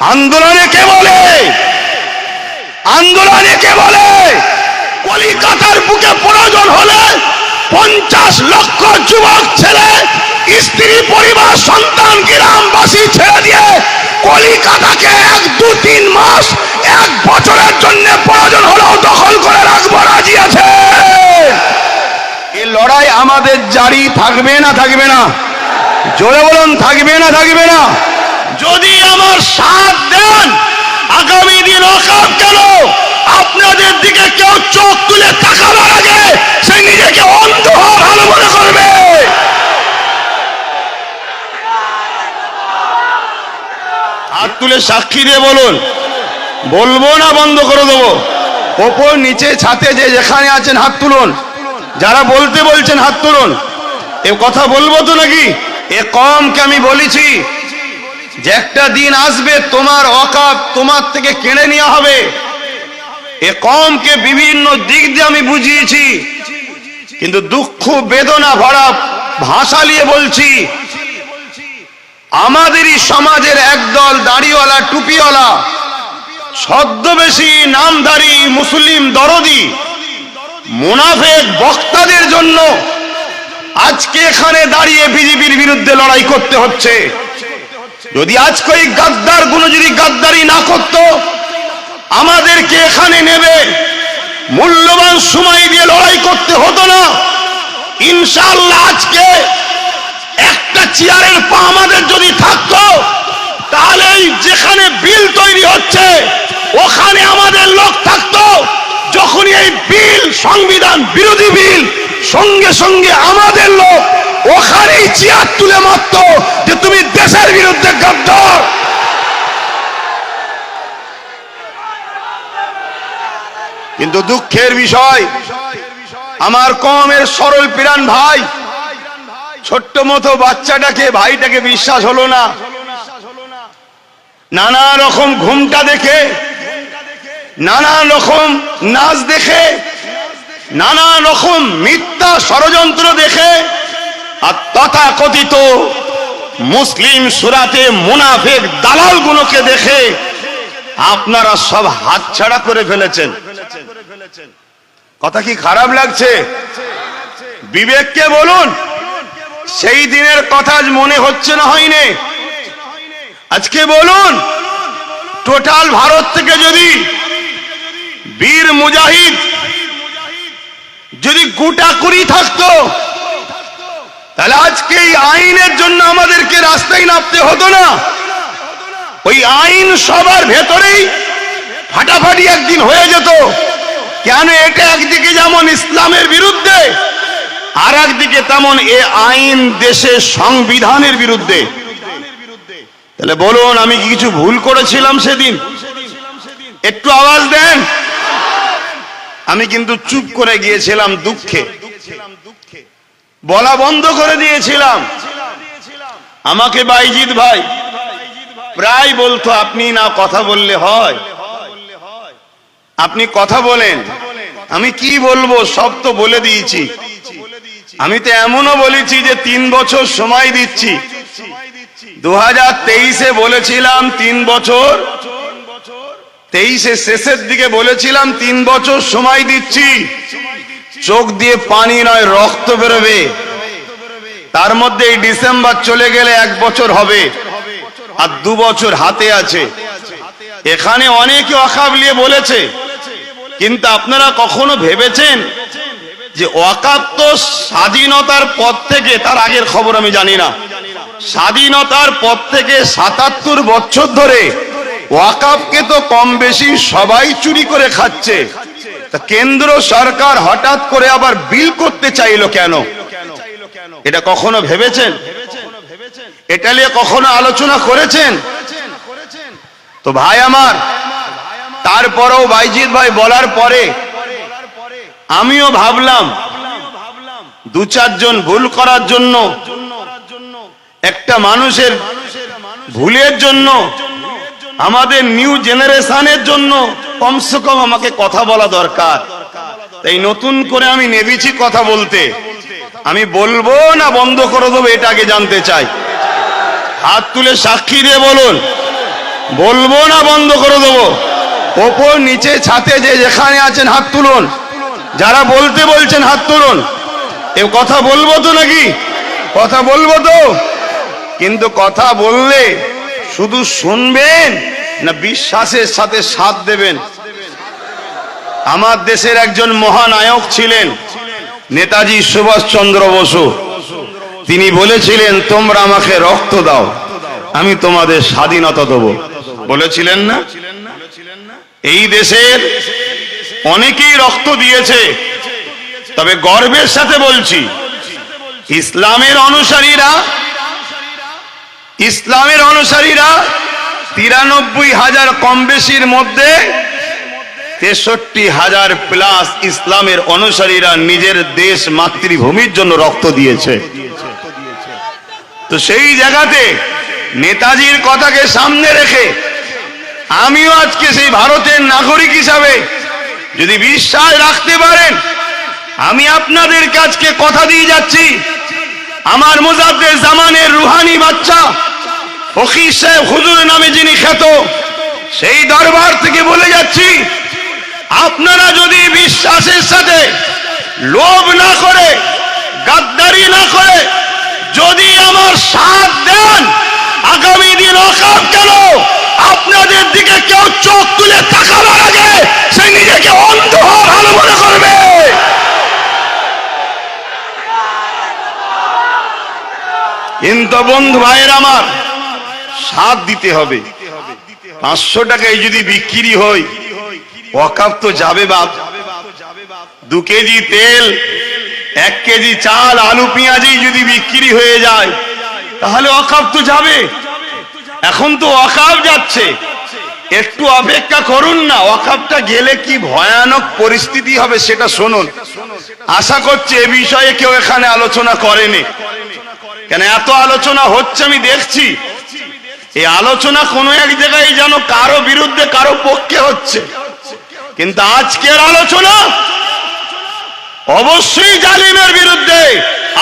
আন্দোলনে কে বলে? আন্দোলনে কে বলে? কলিকাতার বুকে প্রয়োজন হলে পঞ্চাশ লক্ষ যুবক ছেলে, স্ত্রী, পরিবার, সন্তান, গ্রামবাসী ছেড়ে দিয়ে কলিকাতাকে এক, দু, তিন মাস, এক বছরের জন্য প্রয়োজন হলেও দখল করে রাখব, রাজি আছে? এই লড়াই আমাদের জারি থাকবে না থাকবে না? জোরে বলুন, থাকবে না থাকবে না? যদি আমার সাথ দেন, আগামী দিন অকাপ কেন? আপনাদের দিকে কেউ চোখ তুলে তাকাবার আগে সে নিজেকে অন্ধ হওয়া ভালো মনে করবে। হাত তুলে সাক্ষী দিয়ে বলুন। বলব না বন্ধ করে দেবো। ওপর, নিচে, ছাতে যে যেখানে আছেন হাত তুলুন। যারা বলতে বলছেন হাত তুলুন। এ কথা বলব তো নাকি? এ কমকে আমি বলেছি যে একটা দিন আসবে, তোমার অকাপ তোমার থেকে কেড়ে নেওয়া হবে। এ কমকে বিভিন্ন দিক দিয়ে আমি বুঝিয়েছি, কিন্তু দুঃখ, বেদনা ভরা ভাষা নিয়ে বলছি, আমাদেরই সমাজের একদল দাড়িওয়ালা, টুপিওয়ালা, ছদ্মবেশী, নামধারী, মুসলিম দরদি, মুনাফেক বক্তাদের জন্য আজকে এখানে দাঁড়িয়ে বিজেপির বিরুদ্ধে লড়াই করতে হচ্ছে। যদি আজকে এই গাদ্দারগুলো যদি গাদ্দারি না করত, আমাদেরকে এখানে নেবে। মূল্যবান সময় দিয়ে লড়াই করতে হতো না। ইনশাআল্লাহ আজকে একটা চেয়ারের পা আমাদের যদি থাকতো, তাহলে যেখানে বিল তৈরি হচ্ছে, ওখানে আমাদের লোক থাকতো। যখনই এই বিল, সংবিধান বিরোধী বিল, সঙ্গে সঙ্গে আমাদের লোক ওখানেই চেয়ার তুলে মারত যে তুমি দেশের বিরুদ্ধে কিন্তু দুঃখের বিষয়, আমার কমের সরল পিরান ভাই, ছোট্ট মতো বাচ্চাটাকে, ভাইটাকে বিশ্বাস হলো না। নানা রকম ঘুমটা দেখে, নানা রকম নাচ দেখে, নানা রকম মিথ্যা ষড়যন্ত্র দেখে আর তথাকথিত মুসলিম সুরাতে মুনাফেক দালাল গুলোকে দেখে আপনারা সব হাতছাড়া করে ফেলেছেন। কথা কি খারাপ লাগছে? বিবেককে বলুন, সেই দিনের কথা মনে হচ্ছে না হয়নি। আজকে বলুন, টোটাল ভারত থেকে যদি বীর মুজাহিদ, যদি গোটা কুড়ি থাকতো তাহলে আজকে এই আইনের জন্য আমাদেরকে রাস্তায় নামতে হতো না। ওই আইন সবার ভেতরেই ফাটাফাটি একদিন হয়ে যেত। কেন এটা একদিকে যেমন ইসলামের বিরুদ্ধে আর একদিকে তেমন এ আইন দেশের সংবিধানের বিরুদ্ধে। তাহলে বলুন, আমি কি কিছু ভুল করেছিলাম সেদিন? একটু আওয়াজ দেন। আমি কিন্তু চুপ করে গিয়েছিলাম দুঃখে। বলা বন্ধ করে দিয়েছিলাম। আমাকে বাইজিৎ ভাই প্রায় বলতো, আপনি না কথা বললে হয়। আপনি কথা বলেন। আমি কি বলব, সব তো বলে দিয়েছি। আমি তো এমনও বলেছি যে তিন বছর সময় দিচ্ছি। দু হাজার তেইশে বলেছিলাম তিন বছর। তেইশে শেষের দিকে বলেছিলাম তিন বছর সময় দিচ্ছি। চোখ দিয়ে পানি নয়, রক্ত বেরোবে। তার মধ্যে এই ডিসেম্বর চলে গেলে এক বছর হবে আর দু বছর হাতে আছে। এখানে অনেকে অকাবলিয়ে বলেছে, কিন্তু আপনারা কখনো ভেবেছেন যে ওয়াকাপ তো স্বাধীনতার পর থেকে, তার আগের খবর আমি জানি না, স্বাধীনতার পর থেকে সাতাত্তর বছর ধরে ওয়াকাপকে তো কম বেশি সবাই চুরি করে খাচ্ছে। তা কেন্দ্র সরকার হঠাৎ করে আবার বিল করতে চাইলো কেন? এটা কখনো ভেবেছেন? এটা নিয়ে কখনো আলোচনা করেছেন? তো ভাই আমার, তারপরেও বাইজিৎ ভাই বলার পরে আমিও ভাবলাম, দু চারজন ভুল করার জন্য, একটা মানুষের ভুলের জন্য, আমাদের নিউ জেনারেশনের জন্য কমসে কম আমাকে কথা বলা দরকার। তাই নতুন করে আমি নেবেছি কথা বলতে। আমি বলব না বন্ধ করে দেবো, এটা আগে জানতে চাই। হাত তুলে সাক্ষী দিয়ে বলুন। বলব না বন্ধ করে দেবো। ওপর, নিচে, ছাতে যে যেখানে আছেন হাত তুলুন। যারা বলতে বলছেন হাত তুলুন। এ কথা বলব তো নাকি? কথা বলব তো? কিন্তু কথা বললে শুধু শুনবেন? না বিশ্বাসের সাথে সাথ দেবেন। আমার দেশের একজন মহানায়ক ছিলেন, নেতাজি সুভাষচন্দ্র বসু। তিনি বলেছিলেন, তোমরা আমাকে রক্ত দাও, আমি তোমাদের স্বাধীনতা দেব। বলেছিলেন না? এই দেশের অনেকেই রক্ত দিয়েছে, তবে গর্বের সাথে বলছি, ইসলামের অনুসারীরা ইসলামের অনুসারীরা তিরানব্বই হাজার কম বেশির মধ্যে তেষট্টি হাজার প্লাস ইসলামের অনুসারীরা নিজের দেশ মাতৃভূমির জন্য রক্ত দিয়েছে। তো সেই জায়গাতে নেতাজির কথাকে সামনে রেখে আমিও আজকে সেই ভারতের নাগরিক হিসাবে যদি বিশ্বাস রাখতে পারেন, আমি আপনাদের কাছকে কথা দিয়ে যাচ্ছি। আমার মুজাদ্দের জামানের রুহানি বাচ্চা ফকির সাহেব হুজুর নামে যিনি খ্যাত, সেই দরবার থেকে বলে যাচ্ছি, আপনারা যদি বিশ্বাসের সাথে লোভ না করে, গাদ্দারি না করে, যদি আমার সাথ দেন, আগামী দিন অকাপ কেন? আপনাদের দিকে কেউ চোখ তুলে তাকাবার আগে সে নিজেকে অন্ধ হওয়া ভালো মনে করবে। কিন্তু বন্ধু ভাইয়ের আমার সাথ দিতে হবে। পাঁচশো টাকায় যদি বিক্রি হয় ওয়াকাপ তো যাবে বাপ। দু কেজি তেল এক কেজি চাল আলু পেঁয়াজই যদি বিক্রি হয়ে যায় তাহলে অকাপ তো যাবে। এখন তো অকাপ যাচ্ছে। একটু অপেক্ষা করুন না অকাপটা গেলে কি ভয়ানক পরিস্থিতি হবে সেটা শুনুন। আশা করছি এ বিষয়ে কেউ এখানে আলোচনা করেনি। কেন এত আলোচনা হচ্ছে আমি দেখছি। এই আলোচনা কোনো এক জায়গায় যেন কারও বিরুদ্ধে কারও পক্ষে হচ্ছে। কিন্তু আজকের আলোচনা অবশ্যই জালিমের বিরুদ্ধে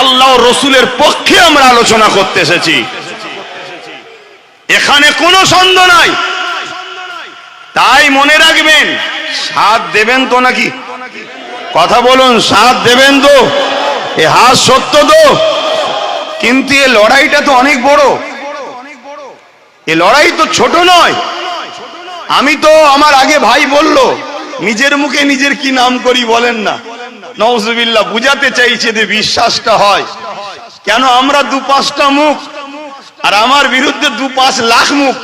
আল্লাহ রসুলের পক্ষে আমরা আলোচনা করতে এসেছি। এখানে কোনো সন্দেহ নাই। তাই মনে রাখবেন, সাথ দেবেন তো নাকি? কথা বলুন, সাথ দেবেন তো? এ হাত সত্য তো? কিন্তু এ লড়াইটা তো অনেক বড়। এ লড়াই তো ছোট নয়। আমি তো আমার আগে ভাই বলল, নিজের মুখে নিজের কি নাম করি বলেন না। নওজুবিল্লাহ বুঝাতে চাইছে যে বিশ্বাসটা হয়। কেন আমরা দু পাঁচটা মুখ আর আমার বিরুদ্ধে দু পাঁচ লাখ মুখ?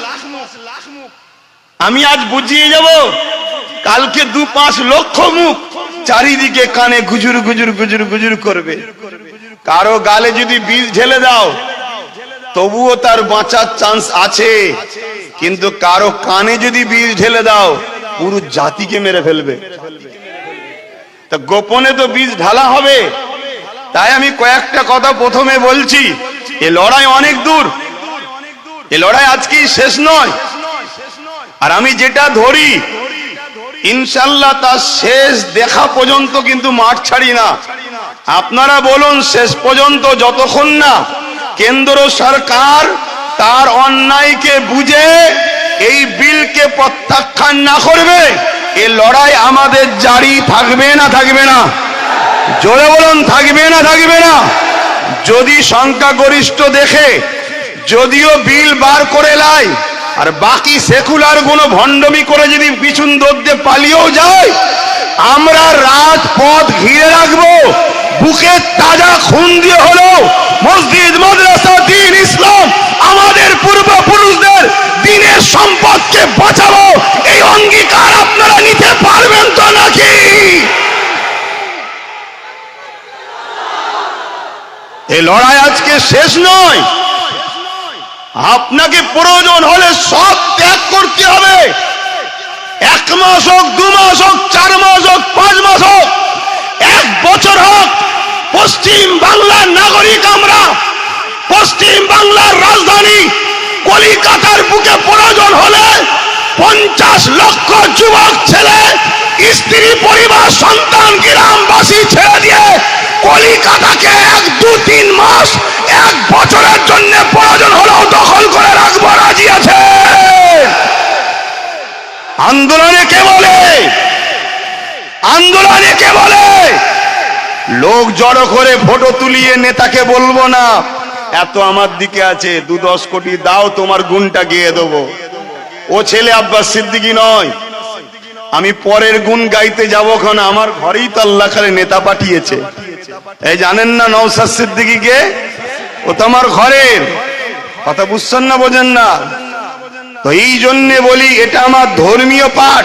আমি আজ বুঝিয়ে যাব, কালকে দু পাঁচ লক্ষ মুখ চারিদিকে কানে গুজুর গুজুর গুজুর গুজুর করবে। কারও গালে যদি বীজ ঢেলে দাও তবুও তার বাঁচার চান্স আছে। কিন্তু কারও কানে যদি বীজ ঢেলে দাও, পুরো জাতিকে মেরে ফেলবে। তা গোপনে তো বীজ ঢালা হবে। তাই আমি কয়েকটা কথা প্রথমে বলছি। এ লড়াই অনেক দূর। এ লড়াই আজকেই শেষ নয়। আর আমি যেটা ধরি ইনশাল্লাহ তার শেষ দেখা পর্যন্ত কিন্তু মাঠ ছাড়ি না। আপনারা বলুন, শেষ পর্যন্ত যতক্ষণ না কেন্দ্র সরকার তার অন্যায়কে বুঝে এই বিলকে প্রত্যাখ্যান না করবে, এ লড়াই আমাদের জারি থাকবে না থাকবে না। জোরে বলুন, থাকবে না থাকবে না। যদি সংখ্যাগরিষ্ঠ দেখে, যদিও বিল বার করে লাই, আর বাকি সেকুলার কোন ভণ্ডমি করে যদি পিছন দৌড়তে পালিয়েও যায়, আমরা রাজপথ ঘিরে রাখব বুকে তাজা খুন দিয়ে হলো মসজিদ, মাদ্রাসা, দিন ইসলাম, আমাদের পূর্বপুরুষদের দিনের সম্পদকে বাঁচাবো। এই অঙ্গীকার আপনারা নিতে পারবেন তো নাকি? এই লড়াই আজকে শেষ নয়। আপনাকে প্রয়োজন হলে সব ত্যাগ করতে হবে। এক মাস হোক, দু মাস হোক, চার মাস হোক, পাঁচ মাস হোক, এক বছর হোক পশ্চিম বাংলার নাগরিক আমরা, পশ্চিম বাংলার রাজধানী কলিকাতার বুকে প্রয়োজন হলে পঞ্চাশ লক্ষ যুবক ছেলে, স্ত্রী, পরিবার, সন্তান, গ্রামবাসী ছেড়ে দিয়ে কলিকাতাকে এক দু তিন মাস, এক বছরের জন্য প্রয়োজন হলেও দখল করে রাখব, রাজি আছে? আন্দোলনে কে বলে? আন্দোলনে কে বলে? লোক জড়ো করে ফটো তুলিয়ে নেতাকে বলব না। এত আমার দিকে আছে, দু দশ কোটি দাও, তোমার গুণটা গিয়ে দেবো। ও ছেলে আব্বাস সিদ্দিকি নয়। আমি পরের গুণ গাইতে যাব খান আমার ঘরেই তো আল্লাহ খালে নেতা পাঠিয়েছে। এই জানেন না নৌসাদ সিদ্দিকিকে? ও তো আমার ঘরের। কথা বুঝছেন না, বোঝেন না? তো এই জন্যে বলি, এটা আমার ধর্মীয় পাঠ।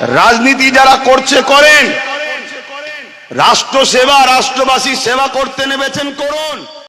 রাজনীতি যারা করছে, করেন। রাষ্ট্র সেবা রাষ্ট্রবাসী সেবা করতে নেবেছেন করুন।